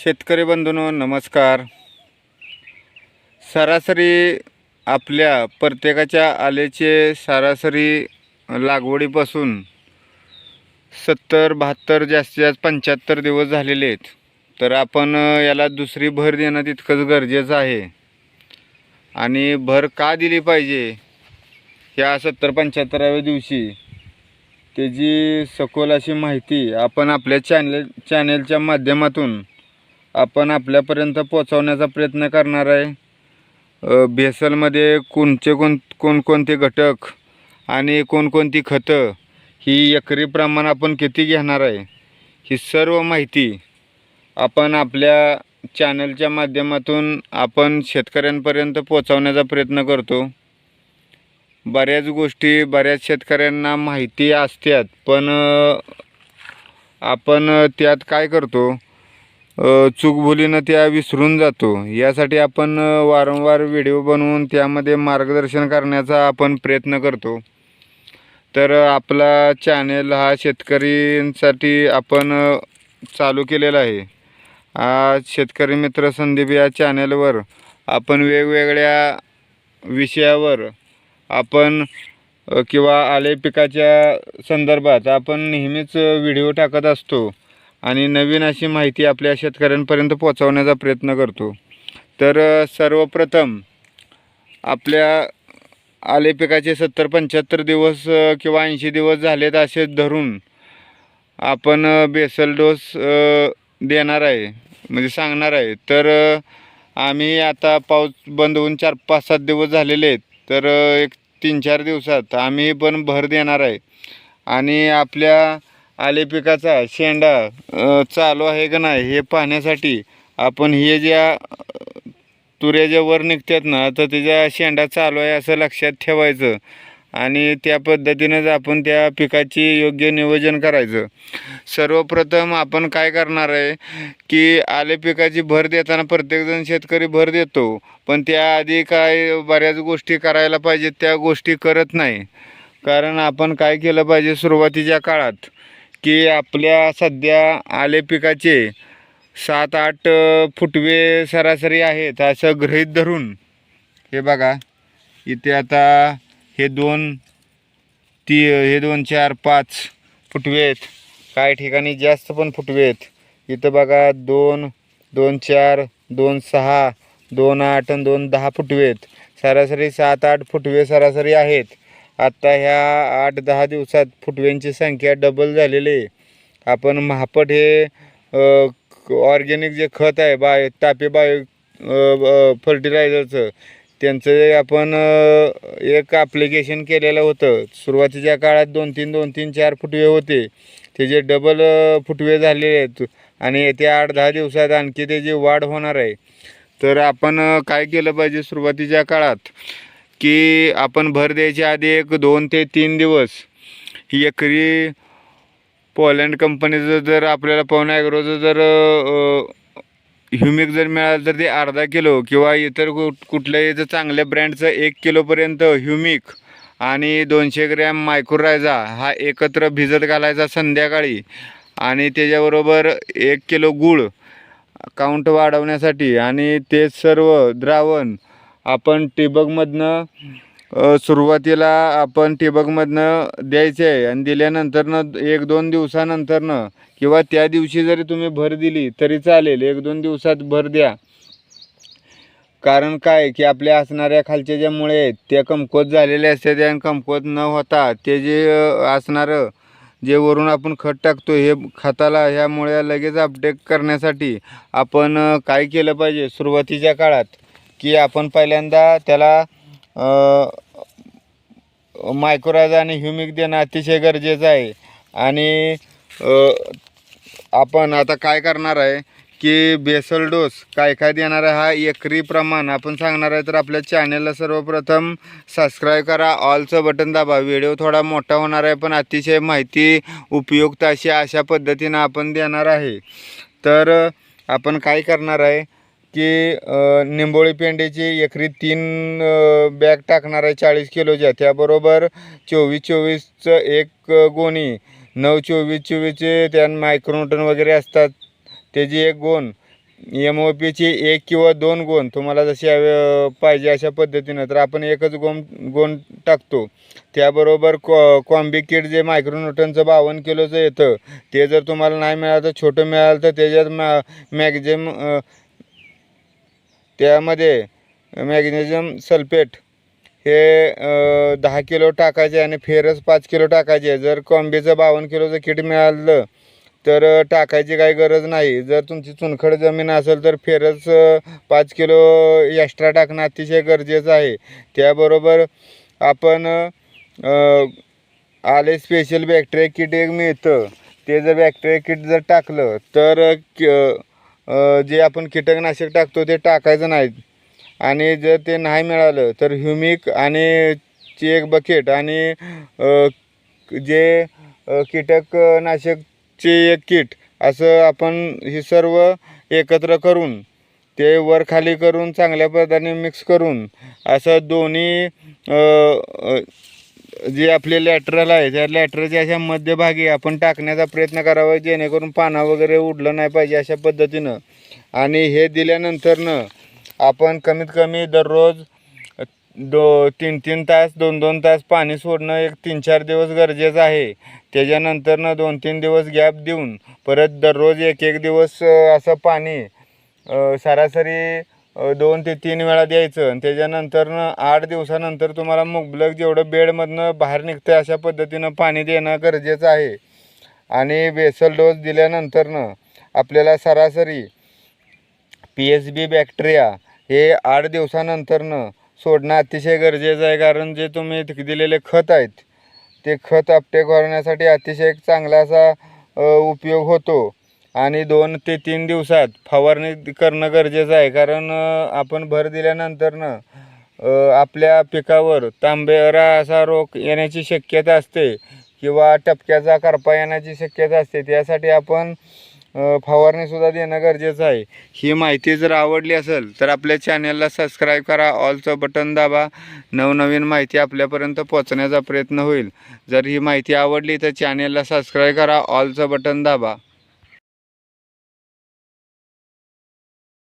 शेतकरी बंधूंनो नमस्कार. सरासरी आपल्या प्रत्येकाच्या आलेचे सरासरी लागवडीपासून सत्तर बहात्तर जास्तीत जास्त पंच्याहत्तर दिवस झालेले आहेत. तर आपण याला दुसरी भर देणं तितकंच गरजेचं आहे. आणि भर का दिली पाहिजे? ह्या सत्तर पंच्याहत्तराव्या दिवशी त्याची सखोल अशी माहिती आपण आपल्या चॅनल चॅनेलच्या माध्यमातून आपण आपल्यापर्यंत पोचवण्याचा प्रयत्न करणार आहे. भेसलमध्ये कोणचे कोण कोणकोणते घटक आणि कोणकोणती खतं ही एकरी प्रमाण आपण किती घेणार आहे ही सर्व माहिती आपण आपल्या चॅनलच्या माध्यमातून आपण शेतकऱ्यांपर्यंत पोचवण्याचा प्रयत्न करतो. बऱ्याच गोष्टी बऱ्याच शेतकऱ्यांना माहिती असतात पण आपण त्यात काय करतो चुकभुलीनं त्या विसरून जातो. यासाठी आपण वारंवार व्हिडिओ बनवून त्यामध्ये मार्गदर्शन करण्याचा आपण प्रयत्न करतो. तर आपला चॅनेल हा शेतकरींसाठी आपण चालू केलेला आहे. आज शेतकरी मित्र संदीप या चॅनेलवर आपण वेगवेगळ्या विषयावर आपण किंवा आले पिकाच्या संदर्भात आपण नेहमीच व्हिडिओ टाकत असतो. आणि नवीन अशी माहिती आपल्या शेतकऱ्यांपर्यंत पोहोचवण्याचा प्रयत्न करतो. तर सर्वप्रथम आपल्या आले पिकाचे सत्तर पंच्याहत्तर दिवस किंवा ऐंशी दिवस झालेत असे धरून आपण बेसल डोस देणार आहे म्हणजे सांगणार आहे. तर आम्ही आता पाऊस बंद होऊन चार पाच सात दिवस झालेले आहेत. तर एक तीन चार दिवसात आम्ही पण भर देणार आहे. आणि आपल्या आले पिकाचा शेंडा चालू आहे का नाही हे पाहण्यासाठी आपण हे ज्या तुऱ्या ज्या वर निघतात ना तर त्याच्या शेंडा चालू आहे असं लक्षात ठेवायचं. आणि त्या पद्धतीनंच आपण त्या पिकाची योग्य नियोजन करायचं. सर्वप्रथम आपण काय करणार आहे की आले पिकाची भर देताना प्रत्येकजण शेतकरी भर देतो पण त्याआधी काय बऱ्याच गोष्टी करायला पाहिजेत त्या गोष्टी करत नाही. कारण आपण काय केलं पाहिजे सुरुवातीच्या काळात की आपल्या सध्या आले पिकाचे सात आठ फुटवे सरासरी आहेत असं गृहीत धरून. हे बघा इथे आता हे दोन ती हे दोन चार पाच फुटवे आहेत. काही ठिकाणी जास्त पण फुटवे आहेत. इथं बघा दोन दोन चार दोन सहा दोन आठ आणि दोन दहा फुटवे आहेत. सरासरी सात आठ फुटवे सरासरी आहेत. आत्ता ह्या आठ दहा दिवसात फुटव्यांची संख्या डबल झालेली आहे. आपण महापट हे ऑर्गॅनिक जे खत आहे बाय तापे बायो फर्टिलायझरचं त्यांचं आपण एक ॲप्लिकेशन केलेलं होतं. सुरुवातीच्या काळात दोन तीन दोन तीन चार फुटवे होते. त्याचे डबल फुटवे झालेले आहेत. आणि येत्या आठ दहा दिवसात आणखी त्याची वाढ होणार आहे. तर आपण काय केलं पाहिजे सुरुवातीच्या काळात? की आपण भर द्यायच्या आधी एक दोन ते तीन दिवस ही एकरी पोलँड कंपनीचं जर आपल्याला पवन ॲग्रोचं जर ह्युमिक जर मिळालं तर ते अर्धा किलो किंवा इतर कुठ कुठल्याही जर चांगल्या ब्रँडचं एक किलोपर्यंत ह्युमिक आणि दोनशे ग्रॅम मायक्रोरायझा हा एकत्र भिजत घालायचा संध्याकाळी आणि त्याच्याबरोबर एक किलो गूळ काउंट वाढवण्यासाठी आणि ते सर्व द्रावण आपण टिबकमधनं सुरुवातीला आपण टिबकमधनं द्यायचे आहे आणि दिल्यानंतरनं एक दोन दिवसानंतरनं किंवा त्या दिवशी जरी तुम्ही भर दिली तरी चालेल एक दोन दिवसात भर द्या. कारण काय की आपल्या असणाऱ्या खालच्या ज्या मुळे आहेत त्या कमकुवत झालेल्या असतात आणि कमकुवत न होता ते जे असणारं जे वरून आपण खत टाकतो हे खताला ह्या मुळ्या लगेच अपडेट करण्यासाठी आपण काय केलं पाहिजे सुरुवातीच्या काळात? की आपण पहिल्यांदा त्याला मायक्रोराज आणि ह्युमिक देणं अतिशय गरजेचं आहे. आणि आपण आता काय करणार आहे की बेसल डोस काय काय देणार आहे हा एकरी प्रमाण. आपण सांगणार आहे तर आपल्या चॅनेलला सर्वप्रथम सबस्क्राईब करा ऑलचं बटन दाबा. व्हिडिओ थोडा मोठा होणार आहे पण अतिशय माहिती उपयुक्त अशी अशा पद्धतीनं आपण देणार आहे. तर आपण काय करणार आहे की निंबोळी पेंडीची एकरी तीन बॅग टाकणार आहे चाळीस किलोच्या त्याबरोबर चोवीस चोवीसचं एक गोणी नऊ चोवीस चोवीसचे त्यात मायक्रोन्यूटन वगैरे असतात. त्याची एक गोण एम ओ पीची एक किंवा दोन गोण तुम्हाला जशी हवे पाहिजे अशा पद्धतीनं तर आपण एकच गोम गोण टाकतो. त्याबरोबर कॉ कॉम्बी किट जे मायक्रोन्यूटनचं बावन्न किलोचं येतं ते जर तुम्हाला नाही मिळालं तर छोटं मिळालं तर त्याच्यात मॅ मॅग्झिम त्यामध्ये मॅग्नेशियम सल्फेट हे दहा किलो टाकायचे आणि फेरस पाच किलो टाकायचे. जर कॉम्बीचं बावन्न किलोचं किट मिळालं तर टाकायची काही गरज नाही. जर तुमची चुनखड जमीन असेल तर फेरस पाच किलो एक्स्ट्रा टाकणं अतिशय गरजेचं आहे. त्याबरोबर आपण आले स्पेशल बॅक्टेरिया किट एक मिळतं. ते जर बॅक्टेरिया किट जर टाकलं तर क- जे आपण कीटकनाशक टाकतो ते टाकायचं नाही आणि जर ते नाही मिळालं तर ह्युमिक आणि चेक एक बकेट आणि जे कीटकनाशकचे एक किट असं आपण हे सर्व एकत्र करून ते वर खाली करून चांगल्या पद्धतीने मिक्स करून असं दोन्ही जे आपले लॅटरल आहे त्या लॅटरच्या अशा मध्यभागी आपण टाकण्याचा प्रयत्न करावा जेणेकरून पाना वगैरे उडलं नाही पाहिजे अशा पद्धतीनं. आणि हे दिल्यानंतरनं आपण कमीत कमी दररोज दो तीन तीन तास दोन दोन तास पाणी सोडणं एक तीन चार दिवस गरजेचं आहे. त्याच्यानंतरनं दोन तीन दिवस गॅप देऊन परत दररोज एक एक दिवस असं पाणी सरासरी दोन ते तीन वेळा द्यायचं. आणि त्याच्यानंतरनं आठ दिवसानंतर तुम्हाला मुबलक जेवढं बेडमधनं बाहेर निघतं अशा पद्धतीनं पाणी देणं गरजेचं आहे. आणि बेसल डोस दिल्यानंतरनं आपल्याला सरासरी पी एच बी बॅक्टेरिया हे आठ दिवसानंतरनं सोडणं अतिशय गरजेचं आहे. कारण जे तुम्ही दिलेले खत आहेत ते खत अपटेक होण्यासाठी अतिशय एक चांगला असा उपयोग होतो. आणि दोन ते तीन दिवसात फवारणी करणं गरजेचं आहे. कारण आपण भर दिल्यानंतरनं आपल्या पिकावर तांबेरा असा रोग येण्याची शक्यता असते किंवा टपक्याचा करपा येण्याची शक्यता असते. त्यासाठी आपण फवारणीसुद्धा देणं गरजेचं आहे. ही माहिती जर आवडली असेल तर आपल्या चॅनलला सबस्क्राईब करा ऑलचं बटन दाबा. नवनवीन माहिती आपल्यापर्यंत पोहोचण्याचा प्रयत्न होईल. जर ही माहिती आवडली तर चॅनलला सबस्क्राईब करा ऑलचं बटन दाबा.